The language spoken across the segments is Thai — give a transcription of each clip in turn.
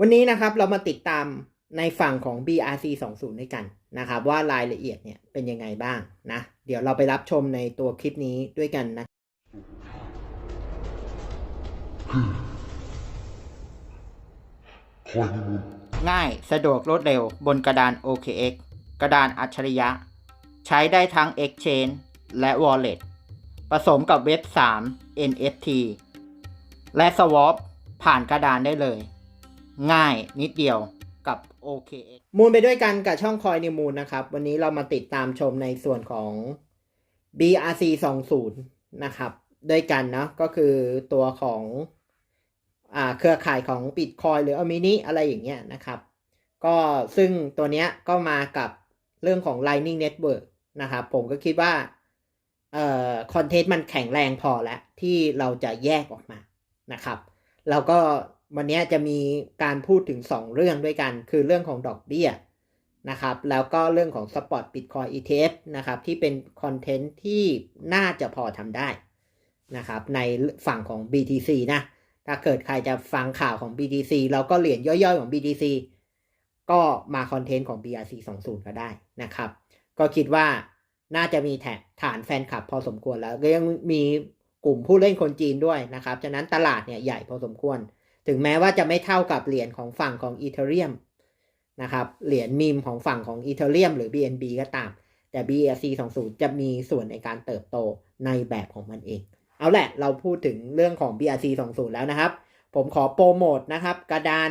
วันนี้นะครับเรามาติดตามในฝั่งของ BRC 20ด้วยกันนะครับว่ารายละเอียดเนี่ยเป็นยังไงบ้างนะ เดี๋ยวเราไปรับชมในตัวคลิปนี้ด้วยกันนะ ง่ายสะดวกรวดเร็วบนกระดาน OKX กระดานอัจฉริยะ ใช้ได้ทั้ง Exchange และ Wallet ผสมกับเว็บ 3 NFT และ Swap ผ่านกระดานได้เลย ง่ายนิดเดียวกับ OKX มูลไปด้วยกันกับช่องคอยนิวมูลนะครับ วันนี้เรามาติดตามชมในส่วนของ BRC 20นะครับ ด้วยกันเนาะก็คือตัวของอ่าเครือข่ายของ Bitcoin หรือ a m i n i อะไรอย่างเงี้ยนะครับ ก็ซึ่งตัวเนี้ยก็มากับเรื่องของ Lightning Network นะครับ ผมก็คิดว่าเอ่อคอนเทนต์มันแข็งแรงพอแล้ว ที่เราจะแยกออกมานะครับ แล้วก็ วันนี้จะมีการพูดถึง 2 เรื่องด้วยกัน คือเรื่องของดอกเบี้ยนะครับ แล้วก็เรื่องของ Spot Bitcoin ETF นะครับ ที่เป็นคอนเทนต์ที่น่าจะพอทำได้นะครับ ในฝั่งของ BTC นะ ถ้าเกิดใครจะฟังข่าวของ BTC เราก็เหรียญย่อยๆของ BTC ก็มาคอนเทนต์ของ BRC 20ก็ได้นะครับ ก็คิดว่าน่าจะมีแถฐานแฟนคลับพอสมควรแล้ว ก็ยังมีกลุ่มผู้เล่นคนจีนด้วยนะครับ ฉะนั้นตลาดเนี่ยใหญ่พอสมควร ถึงแม้ว่าจะไม่เท่ากับเหรียญของฝั่งของอีเทเรียมนะครับ เหรียญมีมของฝั่งของอีเทเรียมหรือ BNB ก็ตาม แต่ BRC 20จะมีส่วนในการเติบโตในแบบของมันเอง เอาแหละ เราพูดถึงเรื่องของ BRC 20แล้วนะครับ ผมขอโปรโมทนะครับ กระดาน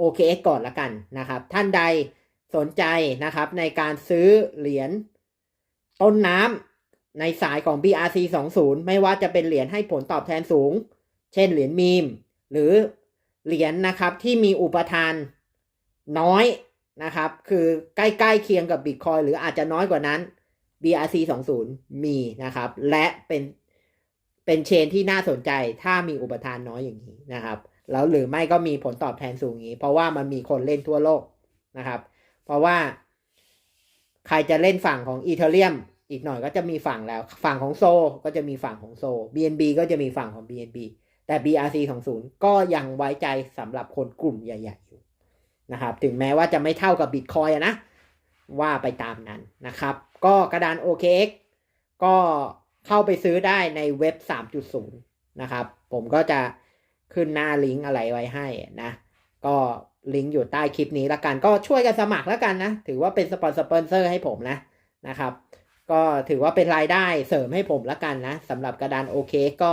OKX ก่อนละกันนะครับ ท่านใดสนใจนะครับในการซื้อเหรียญต้นน้ำในสายของ BRC 20ไม่ว่าจะเป็นเหรียญให้ผลตอบแทนสูง เช่นเหรียญมีม หรือ เหรียญนะครับที่มีอุปทานน้อยนะครับ คือใกล้ๆเคียงกับ Bitcoin หรืออาจจะน้อยกว่านั้น BRC 20มีนะครับ และเป็นเป็นเชนที่น่าสนใจถ้ามีอุปทานน้อยอย่างนี้นะครับแล้วหรือไม่ก็มีผลตอบแทนสูงอย่างนี้ เพราะว่ามันมีคนเล่นทั่วโลกนะครับ เพราะว่า ใครจะเล่นฝั่งของอีเทเรียมอีกหน่อยก็จะมีฝั่งแล้ว ฝั่งของโซก็จะมีฝั่งของโซ BNB ก็จะมีฝั่งของ BNB แต่ BRC 20ก็ยังไว้ใจสำหรับคนกลุ่มใหญ่ ๆ อยู่นะครับ ถึงแม้ว่าจะไม่เท่ากับ Bitcoin นะ ว่าไปตามนั้นนะครับ ก็กระดาน OKX ก็เข้าไปซื้อได้ในเว็บ 3.0 นะครับ ผมก็จะขึ้นหน้าลิงก์อะไรไว้ให้นะ ก็ลิงก์อยู่ใต้คลิปนี้ละกัน ก็ช่วยกันสมัครล้วกันนะ ถือว่าเป็นสปอนเซอร์ให้ผมนะนะครับ ก็ถือว่าเป็นรายได้เสริมให้ผมละกันนะสำหรับกระดานโอเคก็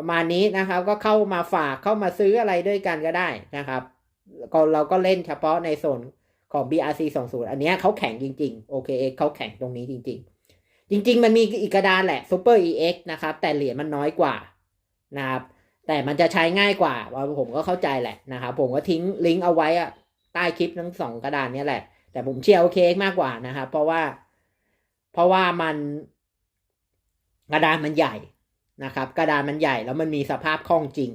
ประมาณนี้นะครับ ก็เข้ามาฝากเข้ามาซื้ออะไรด้วยกันก็ได้นะครับก็เราก็เล่นเฉพาะในโซนของ BRC 20 อันนี้เขาแข่งจริงๆ OKX เขาแข่งตรงนี้จริง ๆ จริง ๆ มันมีอีกกระดานแหละ Super EX นะครับ แต่เหรียญมันน้อยกว่านะครับ แต่มันจะใช้ง่ายกว่าว่าผมก็เข้าใจแหละนะครับ ผมก็ทิ้งลิงก์เอาไว้อะใต้คลิปทั้งสองกระดานนี้แหละ แต่ผมเชียร์ OKX มากกว่านะครับ เพราะว่า เพราะว่ามันกระดานมันใหญ่ นะครับ กระดานมันใหญ่แล้วมันมีสภาพคล่องจริง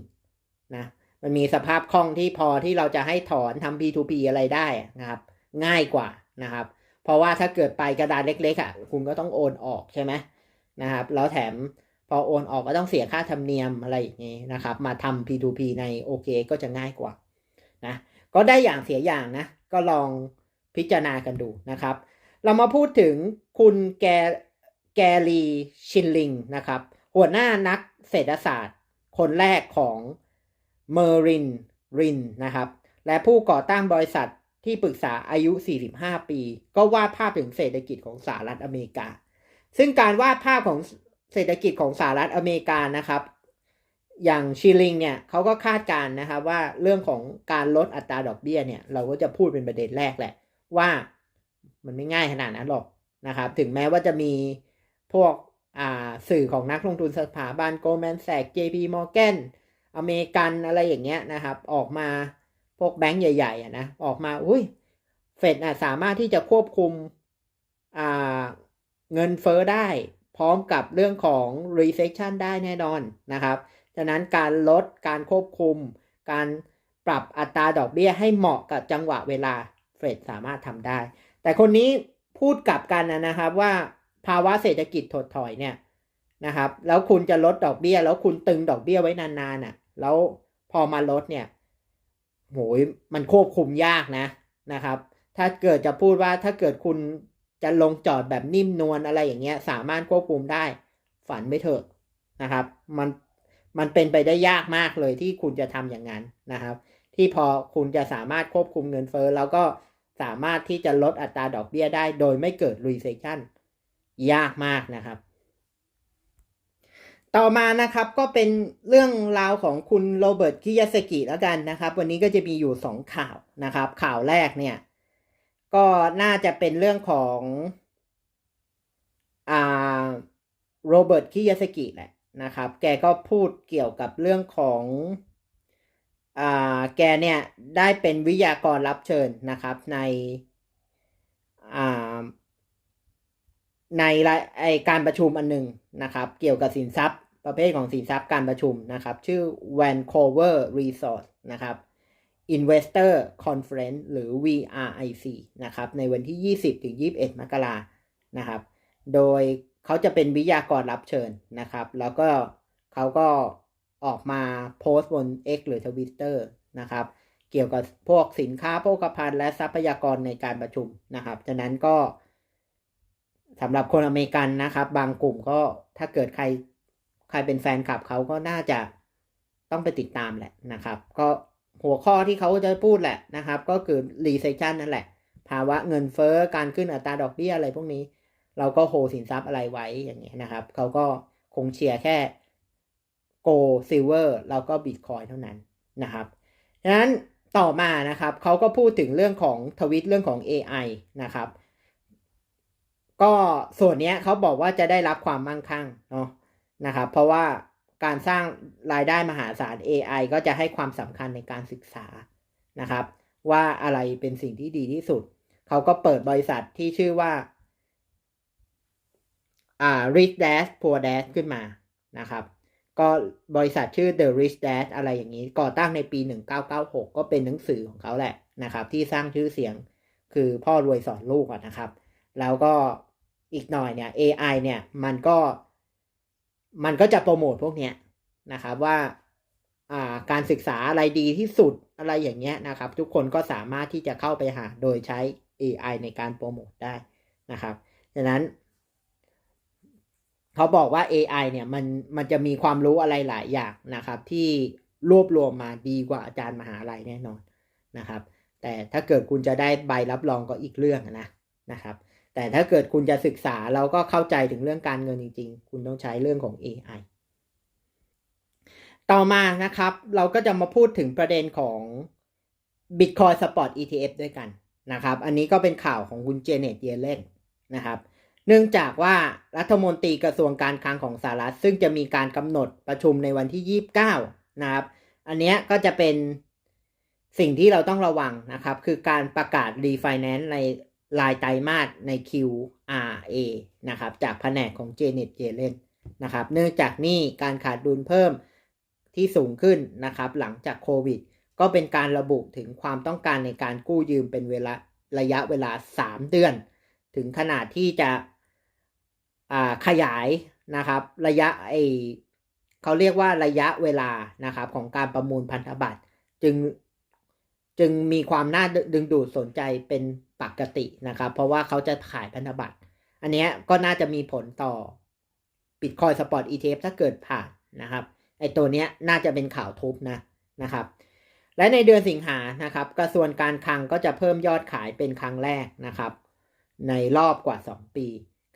นะมันมีสภาพคล่องที่พอที่เราจะให้ถอนทำ P2P อะไรได้นะครับ ง่ายกว่านะครับ เพราะว่าถ้าเกิดไปกระดานเล็กๆอะคุณก็ต้องโอนออกใช่ไหมนะครับแล้วแถมพอโอนออกก็ต้องเสียค่าธรรมเนียมอะไรอย่างนี้นะครับ มาทำ P2P ในโอเคก็จะง่ายกว่านะก็ได้อย่างเสียอย่างนะ ก็ลองพิจารณากันดูนะครับ เรามาพูดถึงคุณแกแกรีชินลิงนะครับ หัวหน้านักเศรษฐศาสตร์ คนแรกของเมอรินรินนะครับ และผู้ก่อตั้งบริษัทที่ปรึกษาอายุ 45 ปี ก็วาดภาพถึงเศรษฐกิจของสหรัฐอเมริกา ซึ่งการวาดภาพของเศรษฐกิจของสหรัฐอเมริกานะครับ อย่างชิลิงเนี่ยเขาก็คาดการณ์นะครับว่าเรื่องของการลดอัตราดอกเบี้ยเนี่ย เราก็จะพูดเป็นประเด็นแรกแหละ ว่ามันไม่ง่ายขนาดนั้นหรอกนะครับ ถึงแม้ว่าจะมีพวก สื่อของนักลงทุนสถาบัน Goldman Sachs JP Morgan อเมริกันอะไรอย่างเงี้ยนะครับ ออกมาพวกแบงก์ใหญ่ๆนะออกมาอุ้ยเฟดอะสามารถที่จะควบคุมเงินเฟ้อได้พร้อมกับเรื่องของ recession ได้แน่นอนนะครับฉะนั้นการลดการควบคุม การปรับอัตราดอกเบี้ยให้เหมาะกับจังหวะเวลาเฟดสามารถทำได้ แต่คนนี้พูดกลับกันนะครับว่า ภาวะเศรษฐกิจถดถอยเนี่ยนะครับ แล้วคุณจะลดดอกเบี้ย แล้วคุณตึงดอกเบี้ยไว้นานๆน่ะ แล้วพอมาลดเนี่ยโหยมันควบคุมยากนะนะครับ ถ้าเกิดจะพูดว่าถ้าเกิดคุณจะลงจอดแบบนิ่มนวลอะไรอย่างเงี้ย สามารถควบคุมได้ ฝันไม่เถอะนะครับ มันมันเป็นไปได้ยากมากเลยที่คุณจะทำอย่างนั้นนะครับ ที่พอคุณจะสามารถควบคุมเงินเฟ้อแล้วก็สามารถที่จะลดอัตราดอกเบี้ยได้ โดยไม่เกิด recession ยากมากนะครับ ต่อมานะครับก็เป็นเรื่องราวของคุณโรเบิร์ตคิยาสกิแล้วกันนะครับ วันนี้ก็จะมีอยู่สองข่าวนะครับ ข่าวแรกเนี่ยก็น่าจะเป็นเรื่องของอ่าโรเบิร์ตคิยาสกิแหละนะครับ แกก็พูดเกี่ยวกับเรื่องของอ่าแกเนี่ยได้เป็นวิทยากรรับเชิญนะครับในอ่า ในไอการประชุมอันหนึ่งนะครับ เกี่ยวกับสินทรัพย์ ประเภทของสินทรัพย์การประชุมนะครับ ชื่อ Vancouver Resort นะครับ Investor Conference หรือ VRIC นะครับ ในวันที่ 20ถึง21 มกรานะครับ โดยเขาจะเป็นวิทยากรรับเชิญนะครับ แล้วก็เขาก็ออกมาโพสต์บน X หรือ Twitter นะครับ เกี่ยวกับพวกสินค้าโภคภัณฑ์และทรัพยากรในการประชุมนะครับ ฉะนั้นก็ สำหรับคนอเมริกันนะครับ บางกลุ่มก็ถ้าเกิดใครใครเป็นแฟนคลับเขาก็น่าจะต้องไปติดตามแหละนะครับ ก็หัวข้อที่เขาจะพูดแหละนะครับ ก็คือ recession นั่นแหละ ภาวะเงินเฟ้อการขึ้นอัตราดอกเบี้ยอะไรพวกนี้ เราก็โฮสินทรัพย์อะไรไว้อย่างเงี้ยนะครับ เขาก็คงเชียร์แค่ gold silver แล้วก็ bitcoin เท่านั้นนะครับดังนั้นต่อมานะครับเขาก็พูดถึงเรื่องของทวิตเรื่องของ AI นะครับ ก็ส่วนนี้เขาบอกว่าจะได้รับความมั่งคั่งเนาะนะครับเพราะว่าการสร้างรายได้มหาศาล AI ก็จะให้ความสำคัญในการศึกษานะครับ ว่าอะไรเป็นสิ่งที่ดีที่สุด เขาก็เปิดบริษัทที่ชื่อว่าอ่า Rich Dad Poor Dad ขึ้นมานะครับ ก็บริษัทชื่อ The Rich Dad อะไรอย่างนี้ ก่อตั้งในปี 1996 ก็เป็นหนังสือของเขาแหละนะครับ ที่สร้างชื่อเสียงคือพ่อรวยสอนลูกนะครับ แล้วก็อีกหน่อยเนี่ย AI เนี่ยมันก็มันก็จะโปรโมทพวกเนี้ยนะครับว่าอ่าการศึกษาอะไรดีที่สุดอะไรอย่างเงี้ยนะครับ ทุกคนก็สามารถที่จะเข้าไปหาโดยใช้ AI ในการโปรโมทได้นะครับดังนั้น เขาบอกว่า AI เนี่ยมันมันจะมีความรู้อะไรหลายอย่างนะครับ ที่รวบรวมมาดีกว่าอาจารย์มหาลัยแน่นอนนะครับ แต่ถ้าเกิดคุณจะได้ใบรับรองก็อีกเรื่องนะนะครับ แต่ถ้าเกิดคุณจะศึกษาเราก็เข้าใจถึงเรื่องการเงินจริง ๆ คุณต้องใช้เรื่องของ AI ต่อมานะครับ เราก็จะมาพูดถึงประเด็นของ Bitcoin Spot ETF ด้วยกันนะครับ อันนี้ก็เป็นข่าวของคุณเจเน็ตเยเลนนะครับ เนื่องจากว่ารัฐมนตรีกระทรวงการคลังของสหรัฐ ซึ่งจะมีการกำหนดประชุมในวันที่ 29 นะครับ อันนี้ก็จะเป็นสิ่งที่เราต้องระวังนะครับ คือการประกาศรีไฟแนนซ์ใน รายไตรมาสใน QRA นะครับ จากแผนกของเจเน็ตเยเลนนะครับ เนื่องจากนี่การขาดดุลเพิ่มที่สูงขึ้นนะครับ หลังจากโควิด ก็เป็นการระบุถึงความต้องการในการกู้ยืมเป็นเวลาระยะเวลา 3 เดือน ถึงขนาดที่จะขยายนะครับ ระยะไอเขาเรียกว่าระยะเวลานะครับของการประมูลพันธบัตร จึง จึงมีความน่าดึงดูดสนใจเป็นปกตินะครับ เพราะว่าเขาจะขายพันธบัตร อันนี้ก็น่าจะมีผลต่อ Bitcoin Spot ETF ถ้าเกิดผ่านนะครับ ไอตัวเนี้ยน่าจะเป็นข่าวทุบนะนะครับ และในเดือนสิงหานะครับ กระทรวงการคลังก็จะเพิ่มยอดขายเป็นครั้งแรกนะครับ ในรอบกว่า 2 ปี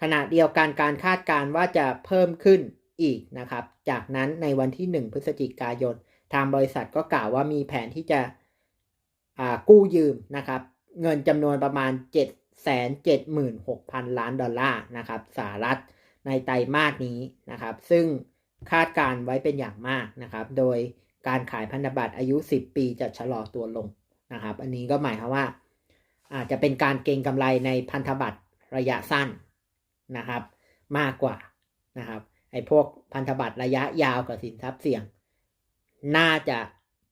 ขณะเดียวกันการคาดการณ์ว่าจะเพิ่มขึ้นอีกนะครับ จากนั้นในวันที่ 1 พฤศจิกายน ทางบริษัทก็กล่าวว่ามีแผนที่จะ กู้ยืมนะครับเงินจำนวนประมาณ 776,000 ล้านดอลลาร์นะครับสหรัฐในไตรมาสนี้นะครับ ซึ่งคาดการไว้เป็นอย่างมากนะครับ โดยการขายพันธบัตรอายุ 10 ปีจะชะลอตัวลงนะครับ อันนี้ก็หมายความว่า อาจจะเป็นการเก็งกำไรในพันธบัตรระยะสั้นนะครับ มากกว่านะครับไอ้พวกพันธบัตรระยะยาวกับสินทรัพย์เสี่ยง น่าจะ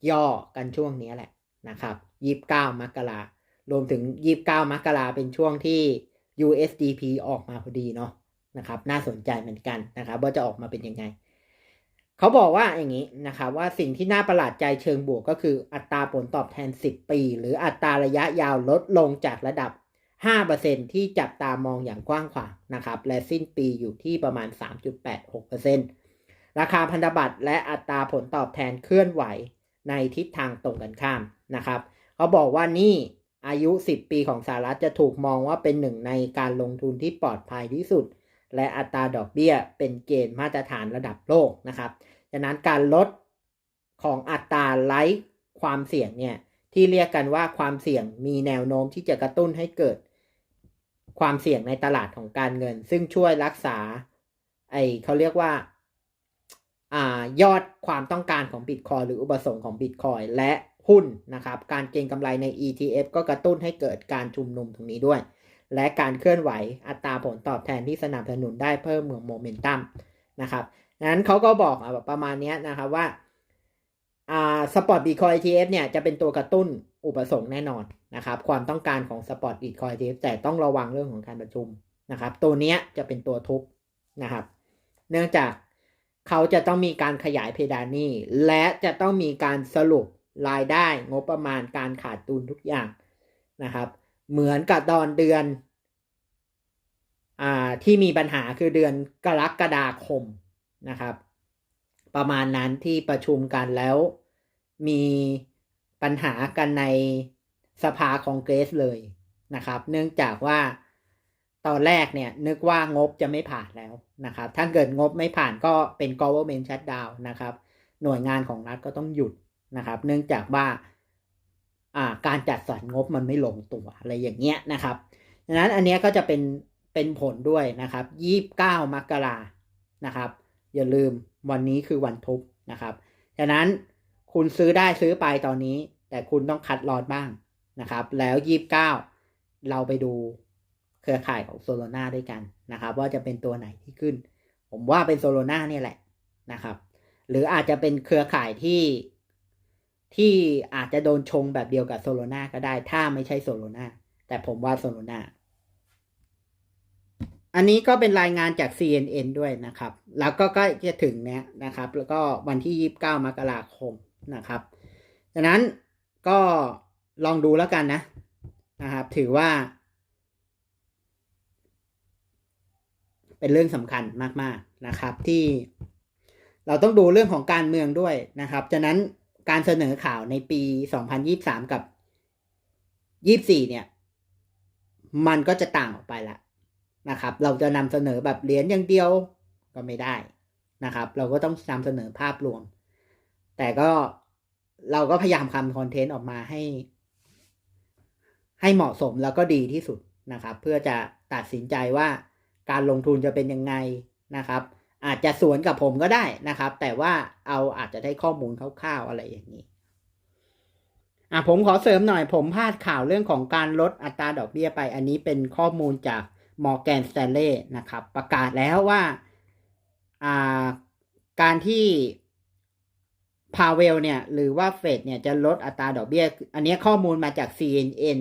ย่อกันช่วงนี้แหละ นะครับ 29 มกรารวมถึง 29 มกราเป็นช่วงที่ USDP ออกมาพอดีเนาะนะครับ น่าสนใจเหมือนกันนะครับว่าจะออกมาเป็นยังไง เขาบอกว่าอย่างนี้นะครับว่าสิ่งที่น่าประหลาดใจเชิงบวกก็คืออัตราผลตอบแทน 10 ปี หรืออัตราระยะยาวลดลงจากระดับ 5%ที่จับตามองอย่างกว้างขวางนะครับ และสิ้นปีอยู่ที่ประมาณ 3.86%ราคาพันธบัตรและอัตราผลตอบแทนเคลื่อนไหว ในทิศทางตรงกันข้ามนะครับเขาบอกว่านี่อายุ 10 ปีของสหรัฐจะถูกมองว่าเป็นหนึ่งในการลงทุนที่ปลอดภัยที่สุด และอัตราดอกเบี้ยเป็นเกณฑ์มาตรฐานระดับโลกนะครับฉะนั้นการลดของอัตราไร้ความเสี่ยงเนี่ยที่เรียกกันว่าความเสี่ยงมีแนวโน้มที่จะกระตุ้นให้เกิด ความเสี่ยงในตลาดของการเงิน ซึ่งช่วยรักษาไอเขาเรียกว่า อยอดความต้องการของบิตคอยหรืออุปสงค์ของบิตคอยและหุ้นนะครับ การเก็งกำไรใน ETF ก็กระตุ้นให้เกิดการชุมนุมตรงนี้ด้วย และการเคลื่อนไหวอัตราผลตอบแทนที่สนับสนุนได้เพิ่มเหมืองโมเมนตัมนะครับนั้นเขาก็บอกแบบประมาณนี้นะครับว่าสปอร์ตบิตคอย ETF เนี่ยจะเป็นตัวกระตุ้นอุปสงค์แน่นอนนะครับความต้องการของสปอร์ตบิตคอย ETF แต่ต้องระวังเรื่องของการประชุมนะครับตัวนี้จะเป็นตัวทุบนะครับ เนื่องจาก เขาจะต้องมีการขยายเพดานนี้ และจะต้องมีการสรุปรายได้งบประมาณการขาดตุนทุกอย่างนะครับ เหมือนกับตอนเดือนอ่าที่มีปัญหาคือเดือนกรกฎาคมนะครับ ประมาณนั้นที่ประชุมกันแล้วมีปัญหากันในสภาคองเกรสเลยนะครับ เนื่องจากว่า ตอนแรกเนี่ยนึกว่างบจะไม่ผ่านแล้วนะครับ ถ้าเกิดงบไม่ผ่านก็เป็น government shutdown นะครับ หน่วยงานของรัฐก็ต้องหยุดนะครับ เนื่องจากว่าการจัดสรรงบมันไม่ลงตัวอะไรอย่างเงี้ยนะครับดังนั้นอันนี้ก็จะเป็นเป็นผลด้วยนะครับยี่บเก้ามกรานะครับ อย่าลืมวันนี้คือวันทุบนะครับฉะนั้นคุณซื้อได้ซื้อไปตอนนี้ แต่คุณต้องคัดลอดบ้างนะครับ แล้วยี่บเก้าเราไปดู เครือข่ายของโซโลนาด้วยกันนะครับ ว่าจะเป็นตัวไหนที่ขึ้น ผมว่าเป็นโซโลนาเนี่ยแหละนะครับ หรืออาจจะเป็นเครือข่ายที่ที่อาจจะโดนชงแบบเดียวกับโซโลนาก็ได้ ถ้าไม่ใช่โซโลนาแต่ผมว่าโซโลนาอันนี้ก็เป็นรายงานจาก CNN ด้วยนะครับ แล้วก็ใกล้จะถึงเนี้ยนะครับ แล้วก็วันที่ 29 มกราคมนะครับดังนั้นก็ลองดูแล้วกันนะนะครับ ถือว่า เป็นเรื่องสำคัญมากๆนะครับ ที่เราต้องดูเรื่องของการเมืองด้วยนะครับฉะนั้นการเสนอข่าวในปี 2023 กับ 24 เนี่ย มันก็จะต่างออกไปละนะครับ เราจะนำเสนอแบบเหรียญอย่างเดียวก็ไม่ได้นะครับ เราก็ต้องนำเสนอภาพรวม แต่ก็เราก็พยายามทำคอนเทนต์ออกมาให้ ให้เหมาะสมแล้วก็ดีที่สุดนะครับ เพื่อจะตัดสินใจว่า การลงทุนจะเป็นยังไงนะครับ อาจจะสวนกับผมก็ได้นะครับ แต่ว่าเอาอาจจะได้ข้อมูลคร่าวๆอะไรอย่างนี้อะผมขอเสริมหน่อยผมพลาดข่าวเรื่องของการลดอัตราดอกเบี้ยไป อันนี้เป็นข้อมูลจากมอร์แกนสแตนเล่นะครับ ประกาศแล้วว่าอ่าการที่พาเวลเนี่ย หรือว่าเฟดเนี่ยจะลดอัตราดอกเบี้ย อันนี้ข้อมูลมาจาก CNN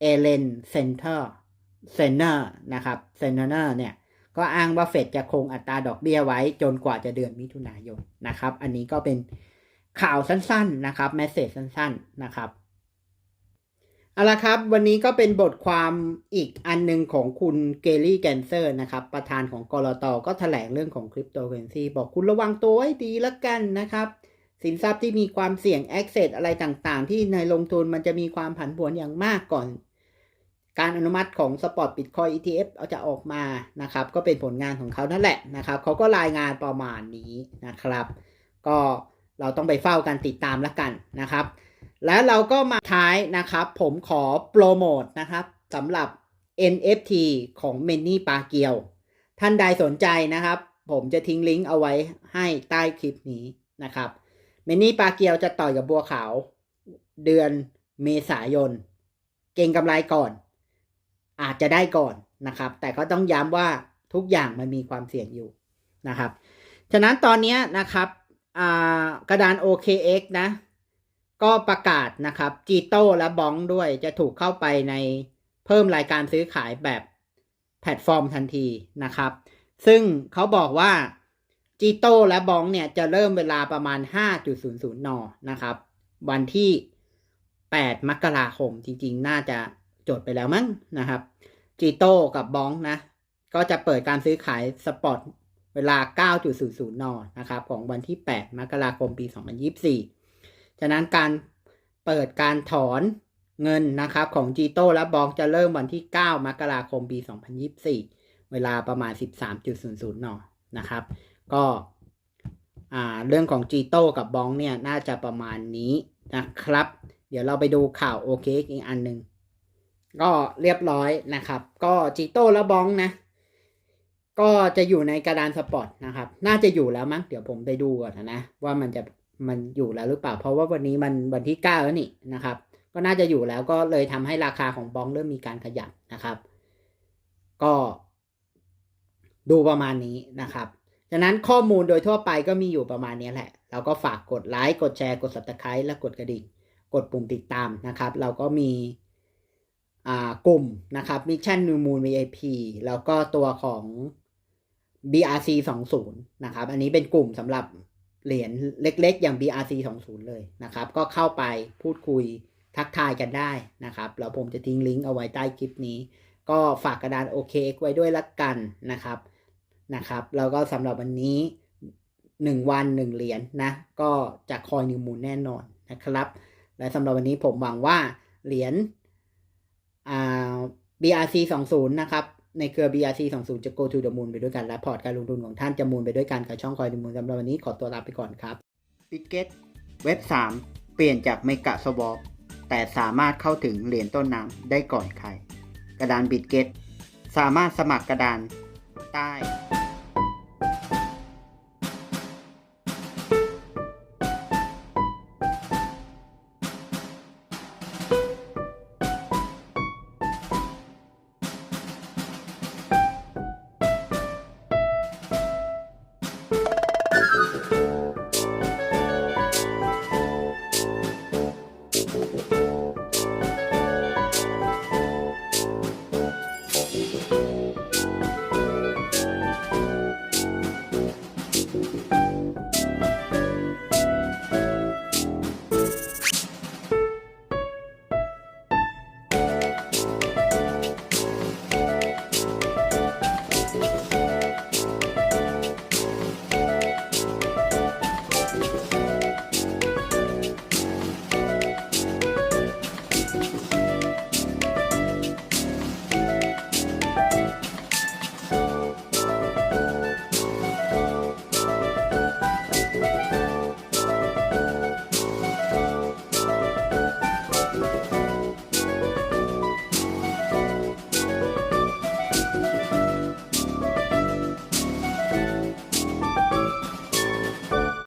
เอเลนเซน เซนเนอร์นะครับเซนเนอร์เนี่ยก็อ้างว่าเฟดจะคงอัตราดอกเบี้ยไว้จนกว่าจะเดือนมิถุนายนนะครับ อันนี้ก็เป็นข่าวสั้นๆนะครับแมสเซจสั้นๆนะครับเอาละครับ วันนี้ก็เป็นบทความอีกอันหนึ่งของคุณเกลลี่แกนเซอร์นะครับ ประธานของกรอตก็แถลงเรื่องของคริปโตเคอเรนซีบอกคุณระวังตัวให้ดีละกันนะครับ สินทรัพย์ที่มีความเสี่ยงแอคเซสอะไรต่างๆ ที่ในลงทุนมันจะมีความผันผวนอย่างมากก่อน การอนุมัติของสปอร์ตบิตคอย ETF เอาจะออกมานะครับ ก็เป็นผลงานของเขานั่นแหละนะครับเขาก็รายงานประมาณนี้นะครับ ก็เราต้องไปเฝ้ากันติดตามแล้วกันนะครับ แล้วเราก็มาท้ายนะครับ ผมขอโปรโมทนะครับสำหรับ NFT ของเมนนี่ปาเกียว ท่านใดสนใจนะครับ ผมจะทิ้งลิงก์เอาไว้ให้ใต้คลิปนี้นะครับเมนนี่ปาเกียวจะต่อยกับบัวขาว เดือนเมษายน เก่งกำไรก่อน อาจจะได้ก่อนนะครับ แต่ก็ต้องย้ำว่าทุกอย่างมันมีความเสี่ยงอยู่นะครับ ฉะนั้นตอนนี้นะครับกระดาน OKX นะ ก็ประกาศนะครับจีโต้และบองด้วยจะถูกเข้าไปในเพิ่มรายการซื้อขายแบบแพลตฟอร์มทันทีนะครับ ซึ่งเขาบอกว่าจีโต้และบองเนี่ยจะเริ่มเวลาประมาณ 5.00 น นะครับ วันที่ 8 มกราคมจริงๆ น่าจะ จดไปแล้วมั้งนะครับจีโต้กับบองนะ ก็จะเปิดการซื้อขายสปอตเวลา 9.00นนะครับ ของวันที่ 8 มกราคมปี 2024 ฉะนั้นการเปิดการถอนเงินนะครับของจีโต้และบองจะเริ่มวันที่ 9 มกราคมปี 2024 เวลาประมาณ 13.00นนะครับ ก็เรื่องของจีโต้กับบองเนี่ยน่าจะประมาณนี้นะครับ เดี๋ยวเราไปดูข่าวโอเคอีกอันหนึ่ง ก็เรียบร้อยนะครับ ก็จีโต้และบองนะ ก็จะอยู่ในกระดานสปอร์ตนะครับ น่าจะอยู่แล้วมั้งเดี๋ยวผมไปดูก่อนนะ ว่ามันจะมันอยู่แล้วหรือเปล่า เพราะว่าวันนี้มันวันที่เก้าแล้วนี่นะครับ ก็น่าจะอยู่แล้วก็เลยทำให้ราคาของบองเริ่มมีการขยับนะครับ ก็ดูประมาณนี้นะครับฉะนั้นข้อมูลโดยทั่วไปก็มีอยู่ประมาณนี้แหละ เราก็ฝากกดไลค์ กดแชร์ กด subscribe และกดกระดิ่ง กดปุ่มติดตามนะครับ เราก็มี กลุ่มนะครับ Mission New Moon VIP แล้วก็ตัวของ BRC 20นะครับ อันนี้เป็นกลุ่มสำหรับเหรียญเล็ก ๆ อย่าง BRC 20เลยนะครับ ก็เข้าไปพูดคุยทักทายกันได้นะครับ แล้วผมจะทิ้งลิงก์เอาไว้ใต้คลิปนี้ ก็ฝากกระดานโอเคไว้ด้วยละกันนะครับนะครับ แล้วก็สำหรับวันนี้ 1 วัน 1 เหรียญนนะ ก็จะคอยนิวมูลแน่นอนนะครับ และสำหรับวันนี้ผมหวังว่าเหรียญ อ่า BRC 20นะครับในเครือ BRC 20จะ go to the moon ไปด้วยกัน และพอร์ตการลงทุนของท่านจะมูลไปด้วยกันกับช่องคอยนิวมูลสำหรับวันนี้ขอตัวลาไปก่อนครับ p i c k e t เว็บ 3 เปลี่ยนจากเมกะสวอปแต่สามารถเข้าถึงเหรียญต้นน้ำได้ก่อนใคร กระดาน b i t g e t สามารถสมัครกระดานใต้